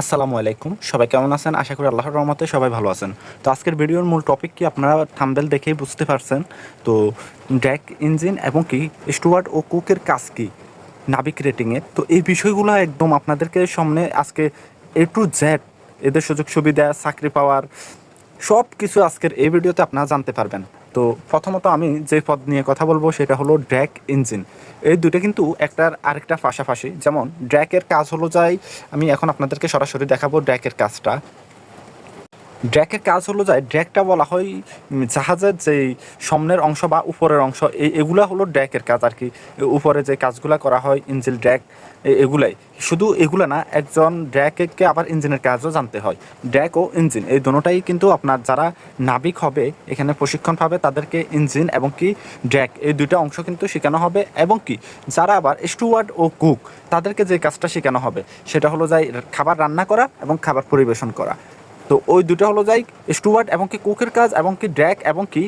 আসসালামু আলাইকুম। সবাই কেমন আছেন? আশা করি আল্লাহর রহমতে সবাই ভালো আছেন। তো আজকের ভিডিওর মূল টপিক কি আপনারা থাম্বেল দেখেই বুঝতে পারছেন। তো ড্র্যাক ইঞ্জিন এবং কি স্টুয়ার্ট ও কুকের কাজ কি? নাবিক রেটিংয়ের তো এই বিষয়গুলো একদম আপনাদেরকে সামনে আজকে এ টু জেড এদের সুযোগ সুবিধা চাকরি পাওয়ার সব কিছু আজকের এই ভিডিওতে আপনারা জানতে পারবেন। তো প্রথমত আমি যে পদ নিয়ে কথা বলব সেটা হলো ড্র্যাক ইঞ্জিন এই দুটো কিন্তু একটার আরেকটা পাশাপাশি। যেমন ড্র্যাকের কাজ হলো যাই, আমি এখন আপনাদেরকে সরাসরি দেখাবো ড্র্যাকের কাজটা। ড্র্যাকের কাজ হলো যায় ড্র্যাকটা বলা হয় জাহাজের যে সামনের অংশ বা উপরের অংশ এই এগুলা হলো ড্র্যাকের কাজ আর কি। উপরে যে কাজগুলা করা হয় ইঞ্জিন ড্র্যাক এগুলাই। শুধু এগুলা না, একজন ড্র্যাককে আবার ইঞ্জিনের কাজও জানতে হয়। ড্র্যাক ও ইঞ্জিন, এই দুটোটাই কিন্তু আপনার যারা নাবিক হবে, এখানে প্রশিক্ষণ পাবে, তাদেরকে ইঞ্জিন এবং কি ড্র্যাক, এই দুইটা অংশ কিন্তু শেখানো হবে। এবং কি, যারা আবার স্টুয়ার্ড ও কুক, তাদেরকে যে কাজটা শেখানো হবে, সেটা হলো যাই খাবার রান্না করা এবং খাবার পরিবেশন করা। তো ওই দুটো হলো যাই স্টুয়ার্ট এবং কি কুকের কাজ এবং কি ড্র্যাক এবং কি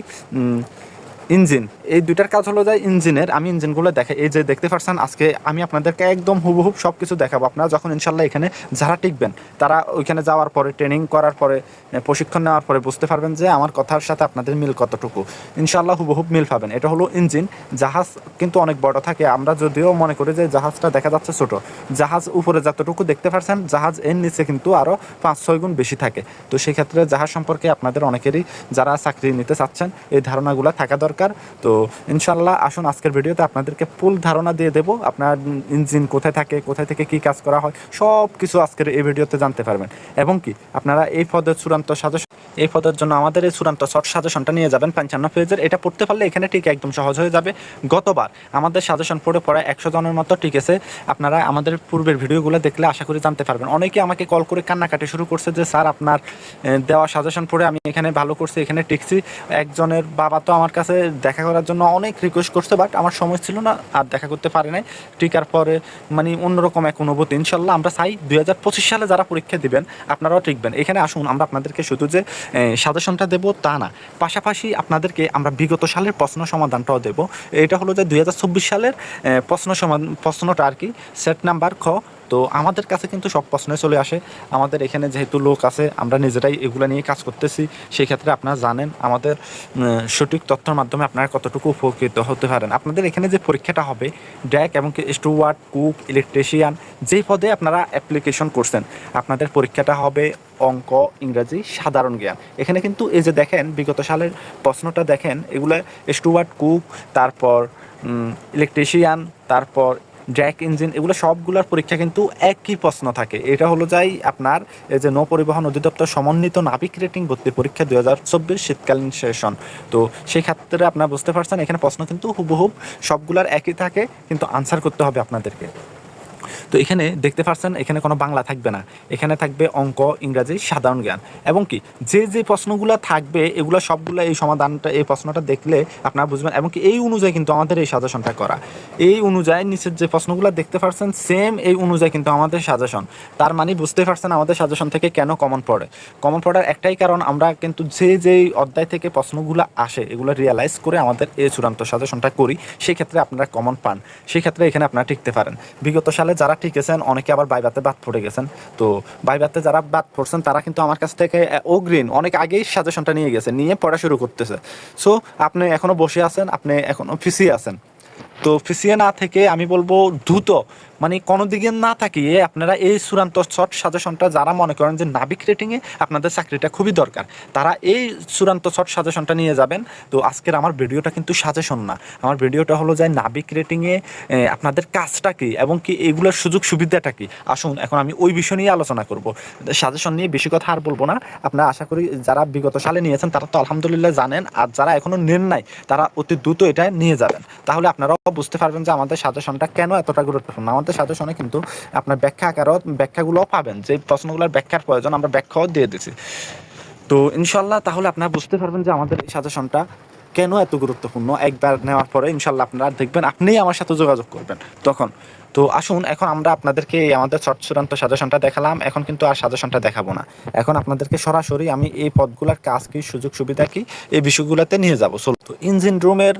ইঞ্জিন। এই দুইটার কাজ হলো যায় ইঞ্জিনের, আমি ইঞ্জিনগুলো দেখাই। এই যে দেখতে পাচ্ছেন আজকে আমি আপনাদেরকে একদম হুবহুব সব কিছু দেখাবো। আপনারা যখন ইনশাল্লাহ এখানে যারা টিকবেন, তারা ওইখানে যাওয়ার পরে ট্রেনিং করার পরে প্রশিক্ষণ নেওয়ার পরে বুঝতে পারবেন যে আমার কথার সাথে আপনাদের মিল কতটুকু। ইনশাল্লাহ হুবহুব মিল পাবেন। এটা হলো ইঞ্জিন। জাহাজ কিন্তু অনেক বড় থাকে। আমরা যদিও মনে করি যে জাহাজটা দেখা যাচ্ছে ছোট। জাহাজ উপরে যতটুকু দেখতে পাচ্ছেন জাহাজ এর নিচে কিন্তু আরও পাঁচ ছয় গুণ বেশি থাকে। তো সেক্ষেত্রে জাহাজ সম্পর্কে আপনাদের অনেকেরই যারা চাকরি নিতে চাচ্ছেন, এই ধারণাগুলো থাকা দরকার। তো ইনশাল্লাহ আসুন আজকের ভিডিওতে আপনাদেরকে ফুল ধারণা দিয়ে দেবো আপনার ইঞ্জিন কোথায় থাকে, কোথায় থেকে কি কাজ করা হয় সব কিছু আজকের এই ভিডিওতে জানতে পারবেন। এবং কি, আপনারা এই পদের চূড়ান্ত সাজেশন এই পদের জন্য আমাদের এই চূড়ান্ত শর্ট সাজেশনটা নিয়ে যাবেন, পঞ্চান্ন পেজের এটা পড়তে পারলে এখানে ঠিক একদম সহজ হয়ে যাবে। গতবার আমাদের সাজেশন পড়ে পড়া একশো জনের মতো টিকেছে আপনারা আমাদের পূর্বের ভিডিওগুলো দেখলে আশা করি জানতে পারবেন। অনেকে আমাকে কল করে কান্নাকাটি শুরু করছে যে, স্যার, আপনার দেওয়া সাজেশন পড়ে আমি এখানে ভালো করছি, এখানে টিকছি। একজনের বাবা তো আমার কাছে দেখা করার জন্য অনেক রিকোয়েস্ট করছে বাট আমার সময় ছিল না, আর দেখা করতে পারে নাই। টিকার পরে মানে অন্যরকম এক অনুভূতি। ইনশাল্লাহ আমরা চাই দুই পঁচিশ সালে যারা পরীক্ষা দিবেন, আপনারাও টিকবেন। এখানে আসুন, আমরা আপনাদেরকে শুধু যে সাজেশনটা দেবো তা না। পাশাপাশি আপনাদেরকে আমরা বিগত সালের প্রশ্ন সমাধানটাও দেবো। এটা হলো যে দুই হাজার চব্বিশ সালের প্রশ্ন সমাধান, প্রশ্নটা আর কি। সেট নাম্বার খ তো আমাদের কাছে কিন্তু সব প্রশ্নে চলে আসে। আমাদের এখানে যেহেতু লোক আছে, আমরা নিজেরাই এগুলো নিয়ে কাজ করতেছি। সেই ক্ষেত্রে আপনারা জানেন, আমাদের সঠিক তথ্যের মাধ্যমে আপনারা কতটুকু উপকৃত হতে পারেন। আপনাদের এখানে যে পরীক্ষাটা হবে ড্র্যাক এবং স্টুয়ার্ড কুক, ইলেকট্রিশিয়ান, যেই পদে আপনারা অ্যাপ্লিকেশন করছেন, আপনাদের পরীক্ষাটা হবে অঙ্ক, ইংরাজি, সাধারণ জ্ঞান। এখানে কিন্তু এই যে দেখেন, বিগত সালের প্রশ্নটা দেখেন, এগুলো স্টুয়ার্ড কুক, তারপর ইলেকট্রিশিয়ান, তারপর ড্র্যাক ইঞ্জিন এগুলো সবগুলোর পরীক্ষা কিন্তু একই প্রশ্ন থাকে। এটা হলো যাই আপনার, এই যে নৌ পরিবহন অধিদপ্তর সমন্বিত নাবিক রেটিং ভর্তি পরীক্ষা দুই হাজার চব্বিশ শীতকালীন সেশন। তো সেই ক্ষেত্রে আপনারা বুঝতে পারছেন, এখানে প্রশ্ন কিন্তু হুবহুব সবগুলার একই থাকে, কিন্তু আনসার করতে হবে আপনাদেরকে। তো এখানে দেখতে পাচ্ছেন এখানে কোনো বাংলা থাকবে না। এখানে থাকবে অঙ্ক, ইংরাজি, সাধারণ জ্ঞান। এবং কি, যে যে প্রশ্নগুলো থাকবে, এগুলো সবগুলো এই সমাধানটা, এই প্রশ্নটা দেখলে আপনারা বুঝবেন। এবং কি, এই অনুযায়ী কিন্তু আমাদের এই সাজেশনটা করা। এই অনুযায়ী নিচের যে প্রশ্নগুলো দেখতে পারছেন সেম এই অনুযায়ী কিন্তু আমাদের সাজেশন তার মানে বুঝতে পারছেন আমাদের সাজেশন থেকে কেন কমন পড়ে। কমন পড়ার একটাই কারণ, আমরা কিন্তু যে যেই অধ্যায় থেকে প্রশ্নগুলো আসে, এগুলো রিয়ালাইজ করে আমাদের এই চূড়ান্ত সাজেশনটা করি সেই ক্ষেত্রে আপনারা কমন পান। সেই ক্ষেত্রে এখানে আপনারা টিকতে পারেন। বিগত সালে যারা টিকেছেন, অনেকে আবার বাইবাতে বাদ পড়ে গেছেন। তো বাইবাতে যারা বাদ পড়ছেন, তারা কিন্তু আমার কাছ থেকে অগ্রিন অনেক আগেই সাজেশনটা নিয়ে গেছে, নিয়ে পড়া শুরু করতেছে। সো আপনি এখনও বসে আছেন, আপনি এখনও ফিসিয়ে আছেন। তো ফিসিয়ে না থেকে আমি বলব দ্রুত মানে কোনো দিকে না থাকিয়ে আপনারা এই চূড়ান্ত শর্ট সাজেশনটা যারা মনে করেন যে নাবিক রেটিংয়ে আপনাদের চাকরিটা খুবই দরকার, তারা এই চূড়ান্ত শর্ট সাজেশনটা নিয়ে যাবেন। তো আজকের আমার ভিডিওটা কিন্তু সাজেশন না। আমার ভিডিওটা হলো যে নাবিক রেটিংয়ে আপনাদের কাজটা কী এবং কি এগুলোর সুযোগ সুবিধাটা কী? আসুন, এখন আমি ওই বিষয় নিয়ে আলোচনা করব। সাজেশন নিয়ে বেশি কথা আর বলব না। আপনারা আশা করি যারা বিগত সালে নিয়েছেন, তারা তো আলহামদুলিল্লাহ জানেন, আর যারা এখনও নেন নাই, তারা অতি দ্রুত এটা নিয়ে যাবেন। তাহলে আপনারাও বুঝতে পারবেন যে আমাদের সাজেশনটা কেন এতটা গুরুত্বপূর্ণ? আমাদের সাজেশনে কিন্তু আপনার ব্যাখ্যা আকারও, ব্যাখ্যাগুলোও পাবেন। যে প্রশ্নগুলোর ব্যাখ্যার প্রয়োজন আমরা ব্যাখ্যাও দিয়ে দিছি। তো ইনশাল্লাহ তাহলে আপনারা বুঝতে পারবেন যে আমাদের এই সাজেশনটা কেন এত গুরুত্বপূর্ণ? একবার নেওয়ার পরে ইনশাল্লাহ আপনারা দেখবেন আপনিই আমার সাথে যোগাযোগ করবেন। তখন তো আসুন এখন আমরা আপনাদেরকে আমাদের চট চূড়ান্ত সাজেশনটা দেখালাম। এখন কিন্তু আর সাজেশনটা দেখাবো না। এখন আপনাদেরকে সরাসরি আমি এই পদগুলোর কাজ কি সুযোগ সুবিধা কি এই বিষয়গুলোতে নিয়ে যাব। So, তো ইঞ্জিন রুমের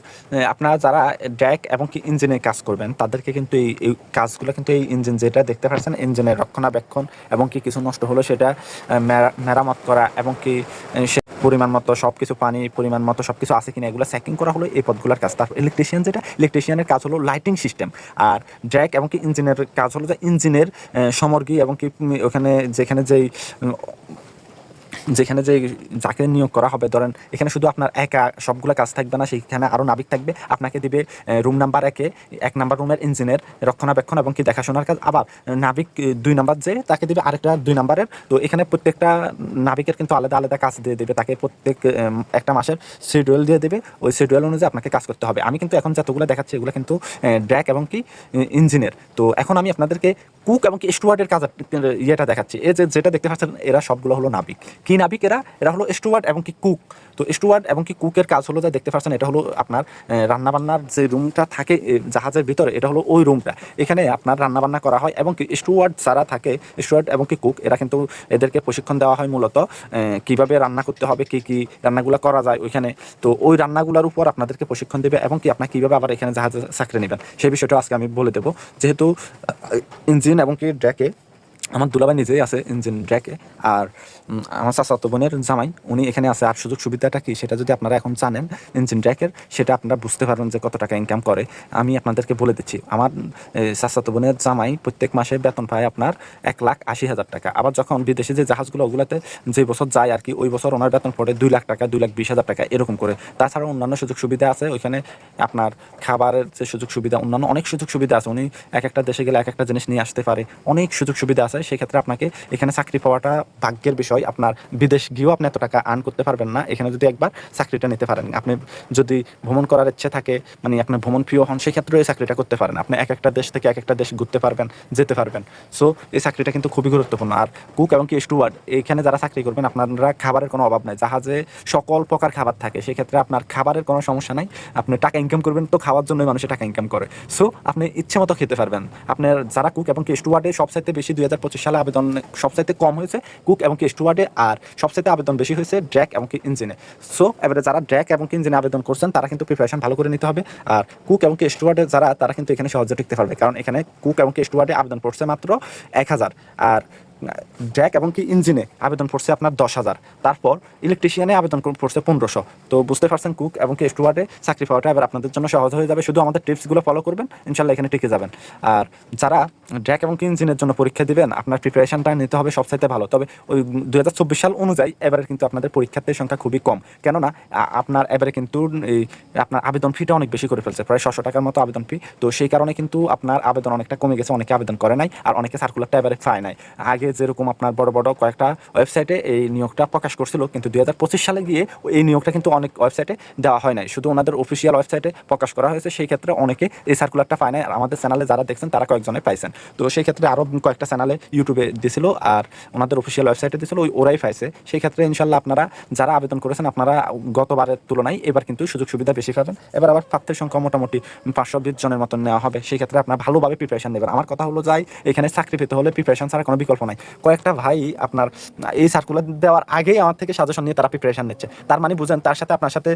আপনারা যারা ড্যাক এবং কি ইঞ্জিনে কাজ করবেন তাদেরকে কিন্তু এই এই কাজগুলো কিন্তু এই ইঞ্জিন যেটা দেখতে পাচ্ছেন ইঞ্জিনের রক্ষণাবেক্ষণ এবং কি কিছু নষ্ট হলো সেটা মেরামত করা এবং কি পরিমাণ মতো সব কিছু পানি পরিমাণ মতো সব কিছু আছে কিনা, এগুলো চেকিং করা হলো এই পদগুলোর কাজ। তারপর ইলেকট্রিশিয়ান যেটা ইলেকট্রিশিয়ানের কাজ হলো লাইটিং সিস্টেম আর ড্র্যাক এবং কি ইঞ্জিনের কাজ হলো যে ইঞ্জিনের সমর্গী এবং কি ওখানে যেখানে যেই যেখানে যে যাকে নিয়োগ করা হবে, ধরেন এখানে শুধু আপনার একা সবগুলো কাজ থাকবে না সেখানে আরও নাবিক থাকবে, আপনাকে দিবে রুম নাম্বার একে, এক নাম্বার রুমের ইঞ্জিনের রক্ষণাবেক্ষণ এবং কি দেখাশোনার কাজ, আবার নাবিক দুই নাম্বার যে, তাকে দিবে আরেকটা দুই নাম্বারের তো এখানে প্রত্যেকটা নাবিকের কিন্তু আলাদা আলাদা কাজ দিয়ে দেবে, তাকে প্রত্যেক একটা মাসের শিডিউল দিয়ে দেবে, ওই শিডিউল অনুযায়ী আপনাকে কাজ করতে হবে। আমি কিন্তু এখন যতগুলো দেখাচ্ছি, এগুলো কিন্তু ড্র্যাক এবং কি ইঞ্জিনের তো এখন আমি আপনাদেরকে কুক এবং কি স্টুয়ার্ডের কাজ ইয়েটা দেখাচ্ছি। এই যে যেটা দেখতে পাচ্ছেন, এরা সবগুলো হলো নাবিক। কি নাবিক এরা এরা হলো স্টুয়ার্ড এবং কি কুক। তো স্টুয়ার্ড এবং কি কুকের কাজ হলো যা দেখতে পাচ্ছেন, এটা হলো আপনার রান্নাবান্নার যে রুমটা থাকে জাহাজের ভিতরে, এটা হলো ওই রুমটা। এখানে আপনার রান্নাবান্না করা হয় এবং কি স্টুয়ার্ড যারা থাকে স্টুয়ার্ড এবং কি কুক, এরা কিন্তু এদেরকে প্রশিক্ষণ দেওয়া হয় মূলত কীভাবে রান্না করতে হবে, কি কি রান্নাগুলো করা যায় ওইখানে। তো ওই রান্নাগুলোর উপর আপনাদেরকে প্রশিক্ষণ দেবে এবং কি আপনার কীভাবে আবার এখানে জাহাজে চাকরি নেবেন, সেই বিষয়টা আজকে আমি বলে দেবো। যেহেতু ইঞ্জিন এবং কি ড্র্যাকে আমার দুলাভাই নিজেই আছে ইঞ্জিন ড্র্যাকে আর আমার চাচাতো বোনের জামাই, উনি এখানে আছে। আর সুযোগ সুবিধাটা কি? সেটা যদি আপনারা এখন জানেন ইঞ্জিন ড্র্যাকের সেটা আপনারা বুঝতে পারবেন যে কত টাকা ইনকাম করে। আমি আপনাদেরকে বলে দিচ্ছি, আমার চাচাতো বোনের জামাই প্রত্যেক মাসে বেতন পায় আপনার এক লাখ আশি হাজার টাকা। আবার যখন বিদেশে যে জাহাজগুলো, ওগুলোতে যে বছর যায় আর কি, ওই বছর ওনার বেতন পড়ে দুই লাখ টাকা, দুই লাখ বিশ হাজার টাকা, এরকম করে। তাছাড়া অন্যান্য সুযোগ সুবিধা আছে, ওইখানে আপনার খাবারের যে সুযোগ সুবিধা, অন্যান্য অনেক সুযোগ সুবিধা আছে। উনি এক একটা দেশে গেলে এক একটা জিনিস নিয়ে আসতে পারে। অনেক সুযোগ সুবিধা আছে। সেক্ষেত্রে আপনাকে এখানে চাকরি পাওয়াটা ভাগ্যের বিষয়। আপনার বিদেশ গিয়েও আপনি এত টাকা আর্ন করতে পারবেন না। এখানে যদি একবার চাকরিটা নিতে পারেন। আপনি যদি ভ্রমণ করার ইচ্ছে থাকে মানে আপনার ভ্রমণ প্রিয় হন সেক্ষেত্রে এই চাকরিটা করতে পারেন। আপনি এক একটা দেশ থেকে এক একটা দেশ ঘুরতে পারবেন, যেতে পারবেন। সো এই চাকরিটা কিন্তু খুবই গুরুত্বপূর্ণ। আর কুক এবং কি স্টুয়ার্ড এইখানে যারা চাকরি করবেন, আপনারা খাবারের কোনো অভাব নাই। জাহাজে সকল প্রকার খাবার থাকে। সেক্ষেত্রে আপনার খাবারের কোনো সমস্যা নাই। আপনি টাকা ইনকাম করবেন তো খাওয়ার জন্যই মানুষের টাকা ইনকাম করে। সো আপনি ইচ্ছে মতো খেতে পারবেন। আপনার যারা কুক এবং কি স্টুয়ার্ডে সবচাইতে বেশি দুই হাজার পঁচিশ সালে আবেদন সবচাইতে কম হয়েছে কুক এবং কি স্টুয়ার্ডে আর সবচাইতে আবেদন বেশি হয়েছে ড্র্যাক এবং কি ইঞ্জিনে। সো, এবারে যারা ড্র্যাক এবং কি ইঞ্জিনে আবেদন করছেন, তারা কিন্তু প্রিপারেশন ভালো করে নিতে হবে। আর কুক এবং কি স্টুয়ার্ডে যারা, তারা কিন্তু এখানে সহজে টিকতে পারবে। কারণ এখানে কুক এবং কি স্টুয়ার্ডে আবেদন করছে মাত্র এক হাজার। আর ড্র্যাক এবং কি ইঞ্জিনে আবেদন পড়ছে আপনার দশ হাজার। তারপর ইলেকট্রিশিয়ানে আবেদন পড়ছে পনেরোশো। তো বুঝতে পারছেন কুক এবং কি স্টুয়ার্ডে চাকরি পাওয়াটা এবার আপনাদের জন্য সহজ হয়ে যাবে। শুধু আমাদের টিপসগুলো ফলো করবেন ইনশাল্লাহ এখানে টিকে যাবেন। আর যারা ড্র্যাক এবং কি ইঞ্জিনের জন্য পরীক্ষা দিবেন, আপনার প্রিপারেশনটা নিতে হবে সবচাইতে ভালো। তবে ওই দু হাজার চব্বিশ সাল অনুযায়ী এবারে কিন্তু আপনাদের পরীক্ষার্থীর সংখ্যা খুবই কম। কেননা আপনার এবারে কিন্তু এই আপনার আবেদন ফিটা অনেক বেশি করে ফেলছে, প্রায় ছশো টাকার মতো আবেদন ফি তো সেই কারণে কিন্তু আপনার আবেদন অনেকটা কমে গেছে, অনেকে আবেদন করে নাই আর অনেকে সার্কুলারটা এবারে পায় নাই। আগে যেরকম আপনার বড় বড় কয়েকটা ওয়েবসাইটে এই নিয়োগটা প্রকাশ করছিল, কিন্তু দুই হাজার পঁচিশ সালে গিয়ে এই নিয়োগটা কিন্তু অনেক ওয়েবসাইটে দেওয়া হয় নাই। শুধু ওনাদের অফিসিয়াল ওয়েবসাইটে প্রকাশ করা হয়েছে, সেই ক্ষেত্রে অনেকে এই সার্কুলারটা পায় নাই। আর আমাদের চ্যানেলে যারা দেখছেন, তারা কয়েকজনে পাইছেন। তো সেই ক্ষেত্রে আরও কয়েকটা চ্যানেলে ইউটিউবে দিছিল আর ওনাদের অফিসিয়াল ওয়েবসাইটে দিছিল, ওই ওরাই পাইছে। সেই ক্ষেত্রে ইনশাল্লাহ আপনারা যারা আবেদন করেছেন, আপনারা গতবারের তুলনায় এবার কিন্তু সুযোগ সুবিধা বেশি পাবেন। এবার আবার প্রার্থীর সংখ্যা মোটামুটি পাঁচশো বিশ জনের মতন নেওয়া হবে। সেই ক্ষেত্রে আপনার ভালোভাবে প্রিপারেশন নেবেন। আমার কথা হলো যাই, এখানে চাকরি পেতে হলে প্রিপারেশন ছাড়া কোনো বিকল্প নাই। কয়েকটা ভাই আপনার এই সার্কুলার দেওয়ার আগেই আমার থেকে সাজেশন নিয়ে তারা প্রিপারেশন নিচ্ছে। তার মানে বুঝেন, তার সাথে আপনার সাথে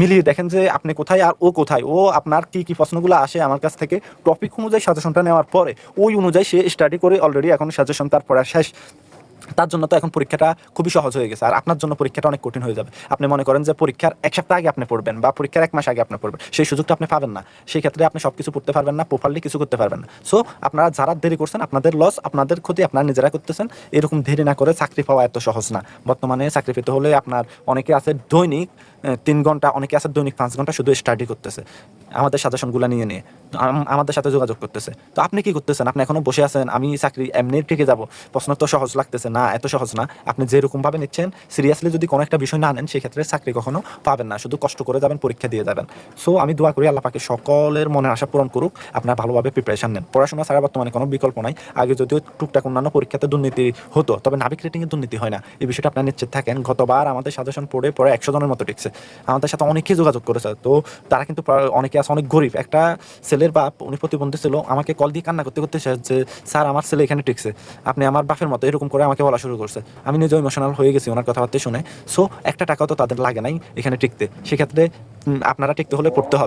মিলিয়ে দেখেন যে আপনি কোথায় আর ও কোথায়। ও আপনার কি কি প্রশ্নগুলো আসে আমার কাছ থেকে টপিক অনুযায়ী সাজেশনটা নেওয়ার পরে। ওই অনুযায়ী সে স্টাডি করে অলরেডি এখন সাজেশন তার শেষ। তার জন্য তো এখন পরীক্ষাটা খুবই সহজ হয়ে গেছে। আর আপনার জন্য পরীক্ষাটা অনেক কঠিন হয়ে যাবে। আপনি মনে করেন যে পরীক্ষার এক সপ্তাহ আগে আপনি পড়বেন বা পরীক্ষার এক মাস আগে আপনি পড়বেন। সেই সুযোগটা আপনি পাবেন না। সেই ক্ষেত্রে আপনি সব কিছু পড়তে পারবেন না, প্রপারলি কিছু করতে পারবেন না। সো আপনারা যারা দেরি করছেন, আপনাদের লস আপনাদের ক্ষতি আপনারা নিজেরা করতেছেন। এরকম দেরি না করে চাকরি পাওয়া এত সহজ না। বর্তমানে চাকরি পেতে হলে আপনার অনেকে আছে দৈনিক তিন ঘণ্টা, অনেকে আছে দৈনিক পাঁচ ঘণ্টা শুধু স্টাডি করতেছে। আমাদের সাজেশনগুলো নিয়ে নিয়ে আমাদের সাথে যোগাযোগ করতেছে। তো আপনি কি করতেছেন? আপনি এখনও বসে আছেন, আমি চাকরি এমনি টিকে যাব। প্রশ্ন তো সহজ লাগতেছে না। না, এত সহজ না। আপনি যেরকমভাবে নিচ্ছেন সিরিয়াসলি যদি কোনো একটা বিষয় না নেন, সেক্ষেত্রে চাকরি কখনো পাবেন না। শুধু কষ্ট করে যাবেন, পরীক্ষা দিয়ে যাবেন। সো আমি দোয়া করি আল্লাহ পাকে সকলের মনে আশা পূরণ করুক, আপনার ভালোভাবে প্রিপারেশন নেন। পড়াশোনা ছাড়া বর্তমানে কোনো বিকল্প নাই। আগে যদিও টুকটাক অন্যান্য পরীক্ষাতে দুর্নীতি হতো, তবে নাবিক রেটিংয়ে দুর্নীতি হয় না। এই বিষয়টা আপনার নিশ্চিত থাকেন। গতবার আমাদের সাজেশন পড়ে পরে একশো জনের মতো টিকছে। আমাদের সাথে অনেকেই যোগাযোগ করেছে। তো তারা কিন্তু অনেকে আছে, অনেক গরিব। একটা ছেলের বাপ, উনি প্রতিবন্ধী ছিল, আমাকে কল দিয়ে কান্না করতে করতে যে, স্যার, আমার ছেলে এখানে টিকছে। আপনি আমার বাপের মতো এরকম করে আমাকে বলা শুরু করছে। আমি নিজেও ইমোশনাল হয়ে গেছি ওনার কথাবার্তা শুনে। সো একটা টাকাও তো তাদের লাগে নাই এখানে টিকতে। সেক্ষেত্রে আপনারা টিকতে হলে পড়তে হবে।